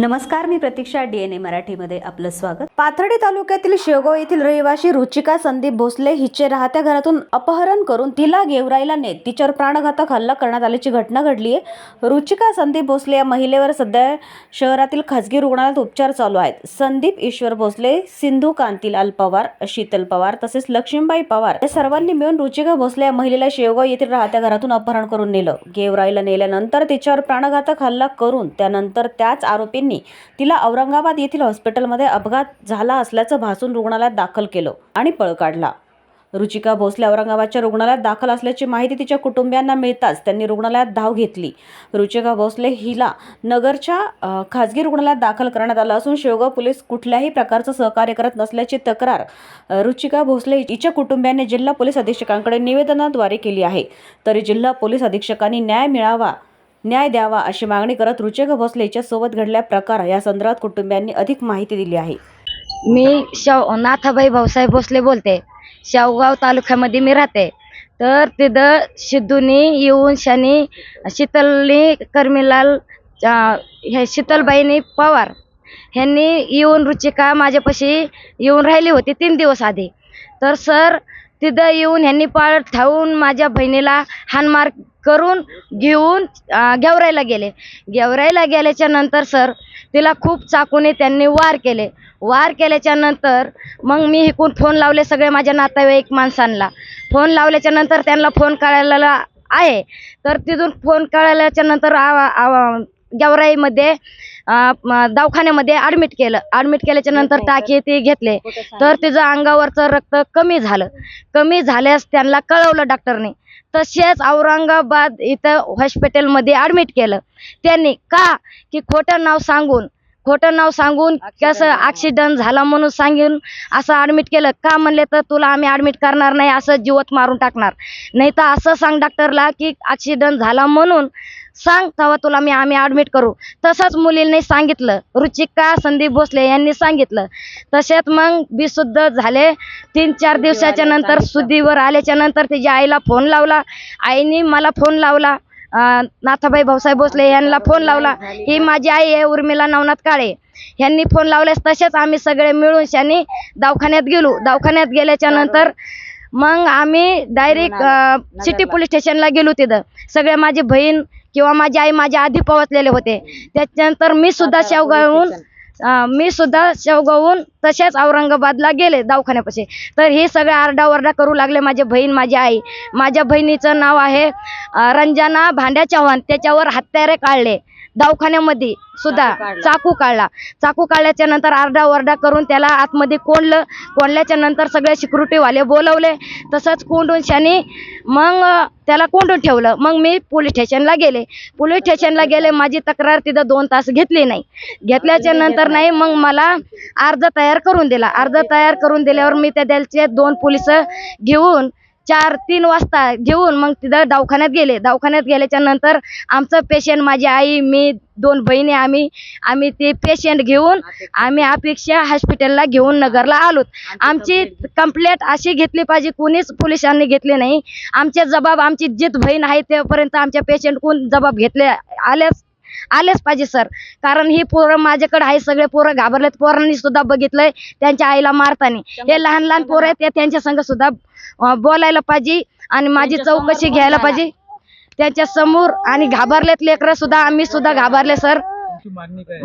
नमस्कार मी प्रतीक्षा डीएनए मराठीमध्ये आपलं स्वागत. पाथर्डी तालुक्यातील शेवगाव येथील रहिवाशी रुचिका संदीप भोसले हिचे राहत्या घरातून अपहरण करून तिला गेवराईला नेत तिच्यावर प्राणघातक हल्ला करण्यात आल्याची घटना घडली आहे रुचिका संदीप भोसले या महिलेवर सध्या शहरातील खासगी रुग्णालयात उपचार चालू आहेत. संदीप ईश्वर भोसले सिंधू कांतीलाल पवार शीतल पवार तसेच लक्ष्मीबाई पवार या सर्वांनी मिळून रुचिका भोसले या महिलेला शेवगाव येथील राहत्या घरातून अपहरण करून नेलं. गेवराईला नेल्यानंतर तिच्यावर प्राणघातक हल्ला करून त्यानंतर त्याच आरोपींनी तिला औरंगाबाद येथील हॉस्पिटलमध्ये अपघात झाला असल्याचं भासून रुग्णालयात दाखल केलं आणि पळ काढला. रुचिका भोसले औरंगाबादच्या रुग्णालयात दाखल असल्याची माहिती तिच्या कुटुंबियांना मिळताच त्यांनी रुग्णालयात धाव घेतली. रुचिका भोसले हिला नगरच्या खाजगी रुग्णालयात दाखल करण्यात आलं असून शेवगाव पोलीस कुठल्याही प्रकारचं सहकार्य करत नसल्याची तक्रार रुचिका भोसले हिच्या कुटुंबियांनी जिल्हा पोलीस अधीक्षकांकडे निवेदनाद्वारे केली आहे. तरी जिल्हा पोलीस अधीक्षकांनी न्याय मिळावा न्याय द्यावा अशी मागणी करत रुचिका भोसलेच्या सोबत घडल्या प्रकार या संदर्भात कुटुंबियांनी अधिक माहिती दिली आहे. मी शाव नाथाबाई भाऊसाहेब भोसले बोलते. शावगाव तालुक्यामध्ये मी राहते. तर तिथं सिद्धूनी येऊन शनी शीतलनी कर्मीलाल हे शीतलबाईनी पवार ह्यांनी येऊन रुचिका माझ्यापाशी येऊन राहिली होती तीन दिवस आधी. तर सर तिथं येऊन ह्यांनी पाळ ठाऊन माझ्या बहिणीला हानमार करून घेऊन गेवरायला गेले. गेवरायला गेल्याच्यानंतर सर तिला खूप चाकूने त्यांनी वार केले. वार केल्याच्यानंतर मग मी इकून फोन लावले सगळे माझ्या नातेवाईक माणसांना. फोन लावल्याच्या नंतर त्यांना फोन करायला आहे. तर तिथून फोन कळल्याच्या नंतर आवा- आवा- गेवराईमध्ये दवाखान्यामध्ये ॲडमिट केलं. ॲडमिट केल्याच्यानंतर टाके ते घेतले. तर तिचं अंगावरचं रक्त कमी झालं. कमी झाल्यास त्यांना कळवलं डॉक्टरने तसेच औरंगाबाद इथं हॉस्पिटलमध्ये ॲडमिट केलं. त्यांनी का? की खोटं नाव सांगून खोटं नाव सांगून कसं ॲक्सिडंट झाला म्हणून सांगून असं ॲडमिट केलं. का म्हणले तर तुला आम्ही ॲडमिट करणार नाही असं जीवत मारून टाकणार. नाही तर असं सांग डॉक्टरला की ॲक्सिडंट झाला म्हणून सांग तेव्हा तुला मी आम्ही ॲडमिट करू. तसंच मुलींनी सांगितलं. रुचिका संदीप भोसले यांनी सांगितलं. तसेच मग बेशुद्ध झाले. तीन चार दिवसाच्या नंतर शुद्धीवर आल्याच्यानंतर तिच्या आईला फोन लावला. आईने मला फोन लावला. नाथाबाई भाऊसाहेब भोसले यांना फोन लावला. ही माझी आई आहे उर्मिला नवनाथ काळे. यांनी फोन लावल्यास तसेच आम्ही सगळे मिळून शानी दवाखान्यात गेलो. दवाखान्यात गेल्याच्यानंतर मग आम्ही डायरेक्ट सिटी पोलीस स्टेशनला गेलो तिथं. सगळे माझी बहीण किंवा माझी आई माझ्या आधी पोहोचलेले होते. त्याच्यानंतर मी सुद्धा शेवगावहून मी सुद्धा शेवगावून तसेच औरंगाबादला गेले दवाखान्यापाशी. तर हे सगळे आरडाओरडा करू लागले माझी बहीण माझी आई. माझ्या बहिणीचं नाव आहे रंजना भांड्या चव्हाण. त्याच्यावर हत्यारे काढले. दवाखान्यामध्ये सुद्धा चाकू काढला. चाकू काढल्याच्या नंतर आरडाओरडा करून त्याला आतमध्ये कोंडलं. कोंडल्याच्या नंतर सगळे सिक्युरिटीवाले बोलवले. तसंच कोंडून शानी मग त्याला कोंडून ठेवलं. मग मी पोलीस स्टेशनला गेले. पोलीस स्टेशनला गेले. माझी तक्रार तिथं दोन तास घेतली नाही. घेतल्याच्या नंतर नाही. मग मला अर्ज तयार करून दिला. अर्ज तयार करून दिल्यावर मी त्या द्यायचे दोन पोलीस घेऊन चार तीन वाजता घेऊन मग तिथं दवाखान्यात गेले. दवाखान्यात गेल्याच्यानंतर आमचं पेशंट माझी आई मी दोन बहिणी आम्ही आम्ही ते पेशंट घेऊन आम्ही अपेक्षा हॉस्पिटलला घेऊन नगरला आलो आमची कंप्लेंट अशी घेतली पाहिजे कोणीच पोलिसांनी घेतली नाही. आमच्या जबाब आमची जित बहीण आहे त्यापर्यंत आमच्या पेशंट कोण जबाब घेतले आल्यास आलेच पाहिजे सर कारण ही पोरं माझ्याकडे आहे सगळे पोरं घाबरलेत. पोरांनी सुद्धा बघितलंय त्यांच्या आईला मारताना. हे लहान लहान पोरं आहेत ते त्यांच्या संग सुद्धा बोलायला पाहिजे आणि माझी चौकशी घ्यायला पाहिजे. त्यांच्यासमोर आणि घाबरलेत लेकरं सुद्धा आम्ही सुद्धा घाबरले सर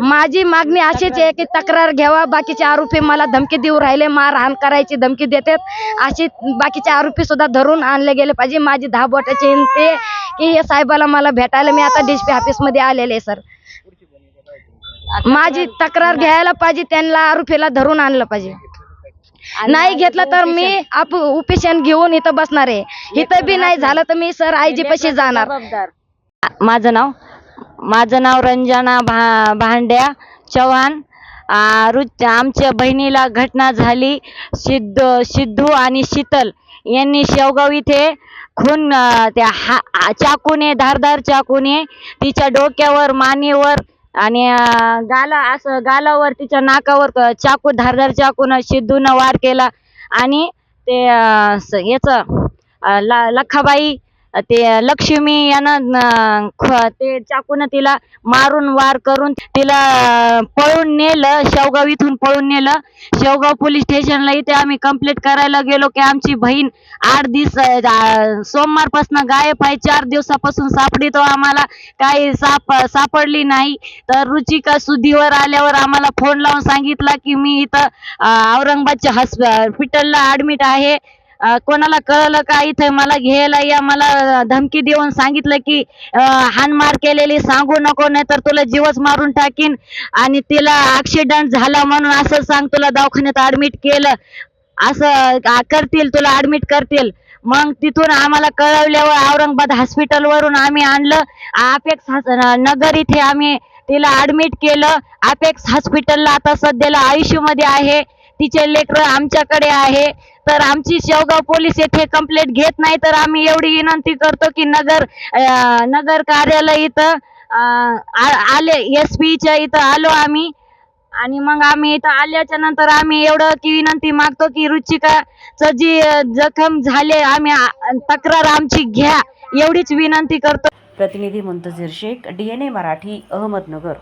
माझी मागणी अशीच आहे की तक्रार घ्यावा बाकीचे आरोपी मला धमकी देऊ राहिले मारहाण करायची धमकी देतात. अशी बाकीचे आरोपी सुद्धा धरून आणले गेले पाहिजे. माझी दहा बोटाची आहे की हे साहेबाला मला भेटायला मी आता डीएसपी ऑफिसमध्ये आलेले सर. माझी तक्रार घ्यायला पाहिजे त्यांना आरोपीला धरून आणलं पाहिजे. नाही घेतलं तर मी आप उपेशन घेऊन इथं बसणार आहे. इथं बी नाही झालं तर मी सर आयजी पशी जाणार. माझं नाव माझं नाव रंजना भा भांड्या चव्हाण. रुच आमच्या बहिणीला घटना झाली सिद्ध सिद्धू आणि शीतल. यांनी शेवगाव इथे खून त्या हा चाकूने धारदार चाकूने तिच्या डोक्यावर मानेवर आणि गाला असं गालावर तिच्या नाकावर चाकू धारदार चाकून सिद्धूनं वार केला. आणि ते याचं ल ला लखाबाई ते लक्ष्मी यानं ते चाकून तिला मारून वार करून तिला पळून नेलं शेवगाव इथून पळून नेलं. शेवगाव पोलीस स्टेशनला इथे आम्ही कंप्लेंट करायला गेलो की आमची बहीण आठ दिवस सोमवारपासून गायब आहे. चार दिवसापासून सापडतो आम्हाला. काही साप सापडली नाही. तर रुचिका सुधीवर आल्यावर आम्हाला फोन लावून सांगितला की मी इथं औरंगाबादच्या हॉस्पिटलला ऍडमिट आहे. कोणाला कळलं का इथं मला घ्यायला या मला धमकी देऊन सांगितलं की हानमार केलेली सांगू नको नाही तर तुला जीवच मारून टाकीन. आणि तिला ऍक्सिडेंट झाला म्हणून असं सांग तुला दवाखान्यात ऍडमिट केलं. असं करतील तुला ऍडमिट करतील. मग तिथून आम्हाला कळवल्यावर औरंगाबाद हॉस्पिटल वरून आम्ही आणलं. अपेक्स नगर इथे आम्ही तिला ऍडमिट केलं. अपेक्स हॉस्पिटलला आता सध्याला आयुष्यमध्ये आहे. तिचे लेकर आमच्याकडे आहे. तर आमची शेवगाव पोलीस येथे कंप्लेंट घेत नाही तर आम्ही एवढी विनंती करतो की नगर नगर कार्यालय इथं आले एस पीच्या इथं आलो आम्ही. आणि मग आम्ही इथं आल्याच्यानंतर आम्ही एवढं की विनंती मागतो की रुचिकाचं जी जखम झाले आम्ही तक्रार आमची घ्या. एवढीच विनंती करतो. प्रतिनिधी मुंतजीर शेख डीएनए मराठी अहमदनगर.